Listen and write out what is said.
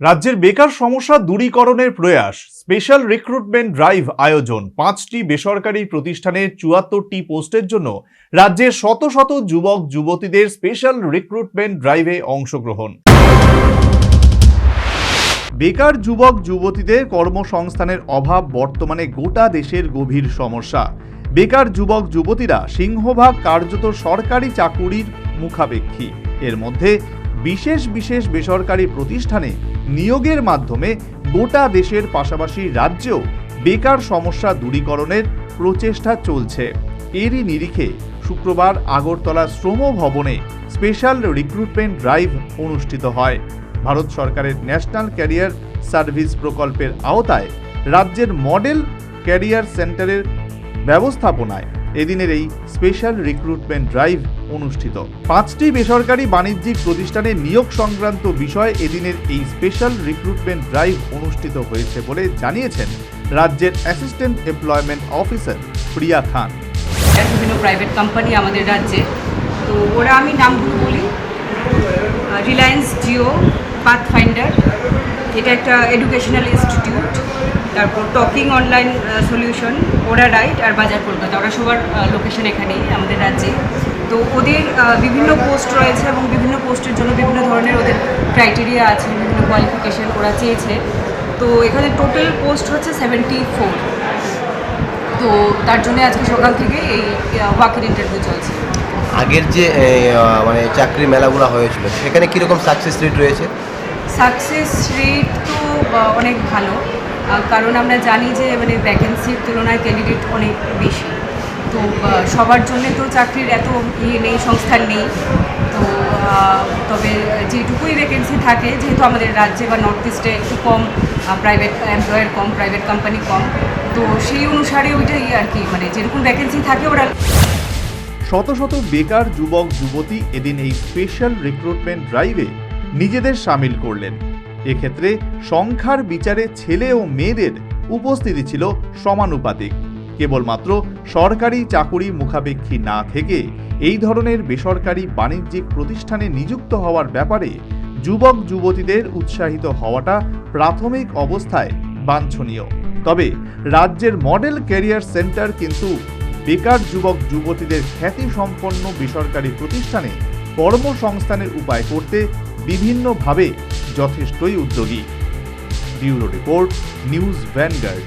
রাজ্যের বেকার সমস্যা দূরীকরণের প্রয়াস। স্পেশাল রিক্রুটমেন্ট ড্রাইভ আয়োজন। পাঁচটি বেসরকারি প্রতিষ্ঠানের চুয়াত্তরটি পোস্টের জন্য রাজ্যের শত শত যুবক, যুবতীদের স্পেশাল রিক্রুটমেন্ট ড্রাইভে অংশগ্রহণ। বেকার যুবক, যুবতীদের কর্মসংস্থানের অভাব বর্তমানে গোটা দেশের গভীর সমস্যা। বেকার যুবক, যুবতীরা সিংহভাগ কার্যত সরকারি চাকুরির মুখাপেক্ষী। এর মধ্যে বিশেষ বিশেষ বেসরকারি প্রতিষ্ঠানে নিয়োগের মাধ্যমে গোটা দেশের পাশাপাশি রাজ্যেও বেকার সমস্যা দূরীকরণের প্রচেষ্টা চলছে। এরই নিরিখে শুক্রবার আগরতলা শ্রম ভবনে স্পেশাল রিক্রুটমেন্ট ড্রাইভ অনুষ্ঠিত হয়। ভারত সরকারের ন্যাশনাল ক্যারিয়ার সার্ভিস প্রকল্পের আওতায় রাজ্যের মডেল ক্যারিয়ার সেন্টারের ব্যবস্থাপনায় এদিনের এই স্পেশাল রিক্রুটমেন্ট ড্রাইভ অনুষ্ঠিত। পাঁচটি বেসরকারি বাণিজ্যিক প্রতিষ্ঠানে নিয়োগ সংক্রান্ত বিষয়ে এদিনের এই স্পেশাল রিক্রুটমেন্ট ড্রাইভ অনুষ্ঠিত হয়েছে বলে জানিয়েছেন রাজ্যের assistant employment officer Priya Khan. বিভিন্ন প্রাইভেট কোম্পানি আমাদের রাজ্যে। তো ওরা আমি নামগুলো বলি। রিলায়েন্স জিও পাথ ফাইন্ডার এটা একটা এডুকেশনাল ইনস্টিটিউট তারপর টকিং অনলাইন সলিউশন ওরা রাইট আর বাজার কলকাতা। ওরা সবার লোকেশন এখানেই আমাদের রাজ্যে। তো ওদের বিভিন্ন পোস্ট রয়েছে এবং বিভিন্ন পোস্টের জন্য বিভিন্ন ধরনের ওদের ক্রাইটেরিয়া আছে বিভিন্ন কোয়ালিফিকেশন ওরা চেয়েছে। তো এখানে টোটাল পোস্ট হচ্ছে সেভেন্টি ফোর তো তার জন্য আজকে সকাল থেকে এই ওয়াকের ইন্টারভিউ চলছে। আগের যে মানে চাকরি মেলাগুলো হয়েছিল সেখানে কীরকম সাকসেস রেট রয়েছে? সাকসেস রেট তো অনেক ভালো। কারণ আমরা জানি যে মানে ভ্যাকেন্সির তুলনায় ক্যান্ডিডেট অনেক বেশি। তো সবার জন্য তো চাকরির এত ইয়ে নেই, সংস্থান নেই। তো তবে যেটুকুই ভ্যাকেন্সি থাকে, যেহেতু আমাদের রাজ্যে বা নর্থ ইস্টে একটু কম প্রাইভেট এমপ্লয়ার কম প্রাইভেট কোম্পানি কম, তো সেই অনুসারে ওইটাই আর কি মানে যেরকম ভ্যাকেন্সি থাকে ওরা শত শত বেকার যুবক, যুবতী এদিন এই স্পেশাল রিক্রুটমেন্ট ড্রাইভে নিজেদের সামিল করলেন। এক্ষেত্রে সংখ্যার বিচারে ছেলে ও মেয়েদের উপস্থিতি ছিল সমানুপাতিক। কেবলমাত্র সরকারি চাকুরি মুখাপেক্ষী না থেকে এই ধরনের বেসরকারি বাণিজ্যিক প্রতিষ্ঠানে নিযুক্ত হওয়ার ব্যাপারে যুবক, যুবতীদের উৎসাহিত হওয়াটা প্রাথমিক অবস্থায় বাঞ্ছনীয়। তবে রাজ্যের মডেল ক্যারিয়ার সেন্টার কিন্তু বেকার যুবক, যুবতীদের খ্যাতি সম্পন্ন বেসরকারি প্রতিষ্ঠানে কর্মসংস্থানের উপায় করতে বিভিন্নভাবে যথেষ্টই উদ্যোগী। Bureau report news Vanguard.